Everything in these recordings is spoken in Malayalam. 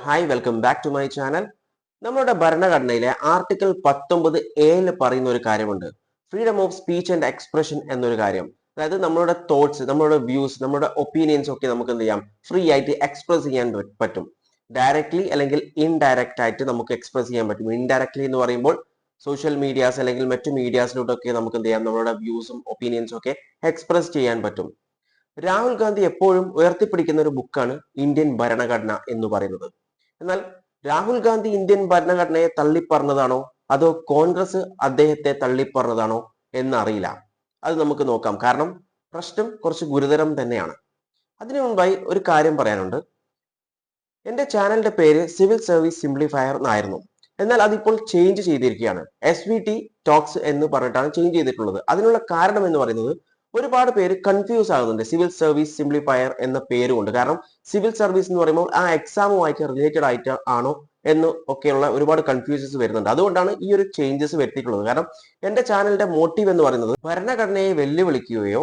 Hi welcome back to my channel നമ്മുടെ ഭരണഘടനയിലെ ആർട്ടിക്കിൾ പത്തൊമ്പത് എയിൽ പറയുന്ന ഒരു കാര്യമുണ്ട്. Freedom of speech and expression എന്നൊരു കാര്യം. അതായത് നമ്മളുടെ തോട്ട്സ് നമ്മളുടെ വ്യൂസ് നമ്മുടെ ഒപ്പീനിയൻസ് ഒക്കെ നമുക്ക് എന്ത് ചെയ്യാം? ഫ്രീ ആയിട്ട് എക്സ്പ്രസ് ചെയ്യാൻ പറ്റും. ഡയറക്ട്ലി അല്ലെങ്കിൽ ഇൻഡയറക്റ്റ് ആയിട്ട് നമുക്ക് എക്സ്പ്രസ് ചെയ്യാൻ പറ്റും. ഇൻഡയറക്ട്ലി എന്ന് പറയുമ്പോൾ സോഷ്യൽ മീഡിയാസ് അല്ലെങ്കിൽ മറ്റു മീഡിയാസിലൂടെയൊക്കെ നമുക്ക് എന്ത് ചെയ്യാം? നമ്മുടെ വ്യൂസും ഒപ്പീനിയൻസും ഒക്കെ എക്സ്പ്രസ് ചെയ്യാൻ പറ്റും. രാഹുൽ ഗാന്ധി എപ്പോഴും ഉയർത്തിപ്പിടിക്കുന്ന ഒരു ബുക്കാണ് ഇന്ത്യൻ ഭരണഘടന എന്ന് പറയുന്നത്. എന്നാൽ രാഹുൽ ഗാന്ധി ഇന്ത്യൻ ഭരണഘടനയെ തള്ളിപ്പറഞ്ഞതാണോ? അതോ കോൺഗ്രസ് അദ്ദേഹത്തെ തള്ളിപ്പറഞ്ഞതാണോ എന്നറിയില്ല. അത് നമുക്ക് നോക്കാം. കാരണം പ്രശ്നം കുറച്ച് ഗുരുതരം തന്നെയാണ്. അതിനു മുൻപായി ഒരു കാര്യം പറയാനുണ്ട്. എന്റെ ചാനലിന്റെ പേര് സിവിൽ സർവീസ് സിംപ്ലിഫയർ എന്നായിരുന്നു. എന്നാൽ അതിപ്പോൾ ചേഞ്ച് ചെയ്തിരിക്കുകയാണ്. എസ് വി ടി ടോക്സ് എന്ന് പറഞ്ഞിട്ടാണ് ചേഞ്ച് ചെയ്തിട്ടുള്ളത്. അതിനുള്ള കാരണം എന്ന് പറയുന്നത് ഒരുപാട് പേര് കൺഫ്യൂസ് ആകുന്നുണ്ട്. സിവിൽ സർവീസ് സിംപ്ലിഫയർ എന്ന പേരുകൊണ്ട്. കാരണം സിവിൽ സർവീസ് എന്ന് പറയുമ്പോൾ ആ എക്സാമുമായിട്ട് റിലേറ്റഡ് ആയിട്ട് ആണോ എന്ന് ഒക്കെയുള്ള ഒരുപാട് കൺഫ്യൂഷൻസ് വരുന്നുണ്ട്. അതുകൊണ്ടാണ് ഈ ഒരു ചേഞ്ചസ് വരുത്തിയിട്ടുള്ളത്. കാരണം എന്റെ ചാനലിന്റെ മോട്ടീവ് എന്ന് പറയുന്നത് ഭരണഘടനയെ വെല്ലുവിളിക്കുകയോ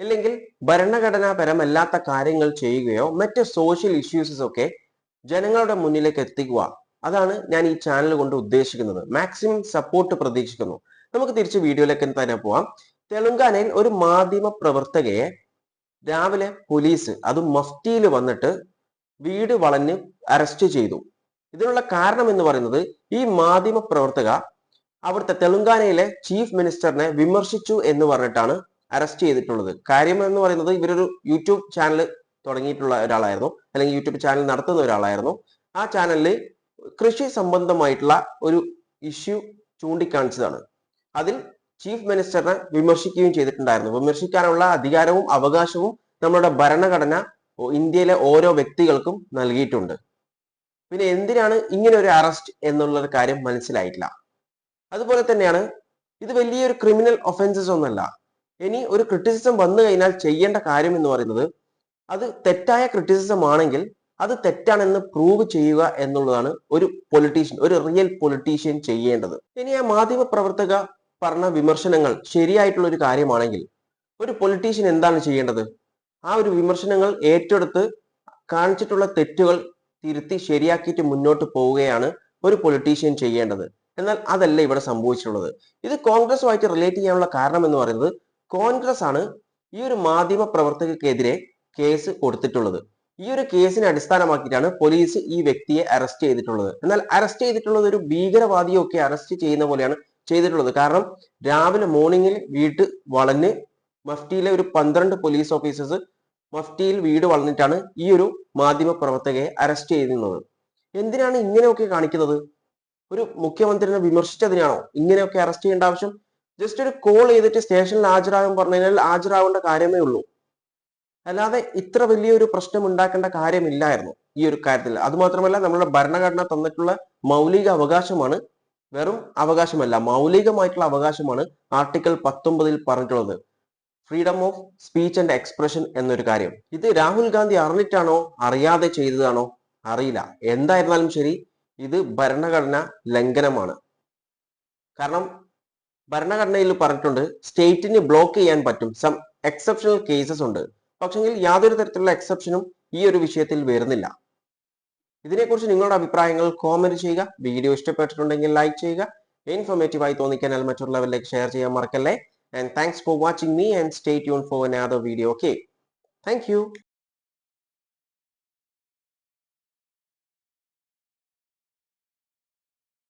അല്ലെങ്കിൽ ഭരണഘടനാപരമല്ലാത്ത കാര്യങ്ങൾ ചെയ്യുകയോ മറ്റ് സോഷ്യൽ ഇഷ്യൂസസ് ഒക്കെ ജനങ്ങളുടെ മുന്നിലേക്ക് എത്തിക്കുക. അതാണ് ഞാൻ ഈ ചാനൽ കൊണ്ട് ഉദ്ദേശിക്കുന്നത്. മാക്സിമം സപ്പോർട്ട് പ്രതീക്ഷിക്കുന്നു. നമുക്ക് തിരിച്ച് വീഡിയോയിലേക്ക് തന്നെ പോവാം. തെലുങ്കാനയിൽ ഒരു മാധ്യമ പ്രവർത്തകയെ രാവിലെ പോലീസ് അത് മഫ്റ്റിയിൽ വന്നിട്ട് വീട് വളഞ്ഞ് അറസ്റ്റ് ചെയ്തു. ഇതിനുള്ള കാരണം എന്ന് പറയുന്നത് ഈ മാധ്യമ പ്രവർത്തക അവിടുത്തെ തെലുങ്കാനയിലെ ചീഫ് മിനിസ്റ്ററിനെ വിമർശിച്ചു എന്ന് പറഞ്ഞിട്ടാണ് അറസ്റ്റ് ചെയ്തിട്ടുള്ളത്. കാര്യം എന്ന് പറയുന്നത് ഇവരൊരു യൂട്യൂബ് ചാനൽ തുടങ്ങിയിട്ടുള്ള ഒരാളായിരുന്നു അല്ലെങ്കിൽ യൂട്യൂബ് ചാനൽ നടത്തുന്ന ഒരാളായിരുന്നു. ആ ചാനലിൽ കൃഷി സംബന്ധമായിട്ടുള്ള ഒരു ഇഷ്യൂ ചൂണ്ടിക്കാണിച്ചതാണ്. അതിൽ ചീഫ് മിനിസ്റ്ററിനെ വിമർശിക്കുകയും ചെയ്തിട്ടുണ്ടായിരുന്നു. വിമർശിക്കാനുള്ള അധികാരവും അവകാശവും നമ്മുടെ ഭരണഘടന ഇന്ത്യയിലെ ഓരോ വ്യക്തികൾക്കും നൽകിയിട്ടുണ്ട്. പിന്നെ എന്തിനാണ് ഇങ്ങനെ ഒരു അറസ്റ്റ് എന്നുള്ള കാര്യം മനസ്സിലായിട്ടില്ല. അതുപോലെ തന്നെയാണ് ഇത് വലിയൊരു ക്രിമിനൽ ഒഫൻസസ് ഒന്നല്ല. ഇനി ഒരു ക്രിറ്റിസിസം വന്നു കഴിഞ്ഞാൽ ചെയ്യേണ്ട കാര്യം എന്ന് പറയുന്നത് അത് തെറ്റായ ക്രിറ്റിസിസം ആണെങ്കിൽ അത് തെറ്റാണെന്ന് പ്രൂവ് ചെയ്യുക എന്നുള്ളതാണ് ഒരു പൊളിറ്റീഷ്യൻ ഒരു റിയൽ പൊളിറ്റീഷ്യൻ ചെയ്യേണ്ടത്. ഇനി ആ മാധ്യമ പ്രവർത്തക പറഞ്ഞ വിമർശനങ്ങൾ ശരിയായിട്ടുള്ള ഒരു കാര്യമാണെങ്കിൽ ഒരു പൊളിറ്റീഷ്യൻ എന്താണ് ചെയ്യേണ്ടത്? ആ ഒരു വിമർശനങ്ങൾ ഏറ്റെടുത്ത് കാണിച്ചിട്ടുള്ള തെറ്റുകൾ തിരുത്തി ശരിയാക്കിയിട്ട് മുന്നോട്ട് പോവുകയാണ് ഒരു പൊളിറ്റീഷ്യൻ ചെയ്യേണ്ടത്. എന്നാൽ അതല്ല ഇവിടെ സംഭവിച്ചിട്ടുള്ളത്. ഇത് കോൺഗ്രസുമായിട്ട് റിലേറ്റ് ചെയ്യാനുള്ള കാരണം എന്ന് പറയുന്നത് കോൺഗ്രസ് ആണ് ഈ ഒരു മാധ്യമ പ്രവർത്തകർക്കെതിരെ കേസ് കൊടുത്തിട്ടുള്ളത്. ഈ ഒരു കേസിനെ അടിസ്ഥാനമാക്കിയിട്ടാണ് പോലീസ് ഈ വ്യക്തിയെ അറസ്റ്റ് ചെയ്തിട്ടുള്ളത്. എന്നാൽ അറസ്റ്റ് ചെയ്തിട്ടുള്ളത് ഒരു ഭീകരവാദിയെ ഒക്കെ അറസ്റ്റ് ചെയ്യുന്ന പോലെയാണ് ചെയ്തിട്ടുള്ളത്. കാരണം രാവിലെ മോർണിംഗിൽ വീട്ട് വളഞ്ഞ് മഫ്റ്റിയിലെ ഒരു പന്ത്രണ്ട് പോലീസ് ഓഫീസേഴ്സ് മഫ്റ്റിയിൽ വീട് വളഞ്ഞിട്ടാണ് ഈ ഒരു മാധ്യമ പ്രവർത്തകയെ അറസ്റ്റ് ചെയ്യുന്നത് എന്തിനാണ് ഇങ്ങനെയൊക്കെ കാണിക്കുന്നത്? ഒരു മുഖ്യമന്ത്രിനെ വിമർശിച്ചതിനാണോ ഇങ്ങനെയൊക്കെ അറസ്റ്റ് ചെയ്യേണ്ട ആവശ്യം? ജസ്റ്റ് ഒരു കോൾ ചെയ്തിട്ട് സ്റ്റേഷനിൽ ഹാജരാകാൻ പറഞ്ഞു കഴിഞ്ഞാൽ കാര്യമേ ഉള്ളൂ. അല്ലാതെ ഇത്ര വലിയൊരു പ്രശ്നം ഉണ്ടാക്കേണ്ട കാര്യമില്ലായിരുന്നു ഈ ഒരു കാര്യത്തിൽ. അതുമാത്രമല്ല നമ്മുടെ ഭരണഘടന തന്നിട്ടുള്ള മൗലിക അവകാശമാണ് വെറും അവകാശമല്ല മൗലികമായിട്ടുള്ള അവകാശമാണ് ആർട്ടിക്കിൾ പത്തൊമ്പതിൽ പറഞ്ഞിട്ടുള്ളത്. Freedom of speech and expression എന്നൊരു കാര്യം. ഇത് രാഹുൽ ഗാന്ധി അറിഞ്ഞിട്ടാണോ അറിയാതെ ചെയ്തതാണോ? അറിയില്ല. എന്തായിരുന്നാലും ശരി ഇത് ഭരണഘടന ലംഘനമാണ്. കാരണം ഭരണഘടനയിൽ പറഞ്ഞിട്ടുണ്ട് സ്റ്റേറ്റിന് ബ്ലോക്ക് ചെയ്യാൻ പറ്റും. സം എക്സെപ്ഷണൽ കേസസ് ഉണ്ട്. പക്ഷെങ്കിൽ യാതൊരു തരത്തിലുള്ള എക്സെപ്ഷനും ഈ ഒരു വിഷയത്തിൽ വരുന്നില്ല. ഇതിനെക്കുറിച്ച് നിങ്ങളുടെ അഭിപ്രായങ്ങൾ കോമെന്റ് ചെയ്യുക. വീഡിയോ ഇഷ്ടപ്പെട്ടിട്ടുണ്ടെങ്കിൽ ലൈക്ക് ചെയ്യുക. ഇൻഫോർമേറ്റീവ് ആയി തോന്നിക്കാനാൽ മറ്റുള്ളവരിലേക്ക് ഷെയർ ചെയ്യാൻ മറക്കല്ലേ. And thanks for watching me and stay tune for another video okay thank you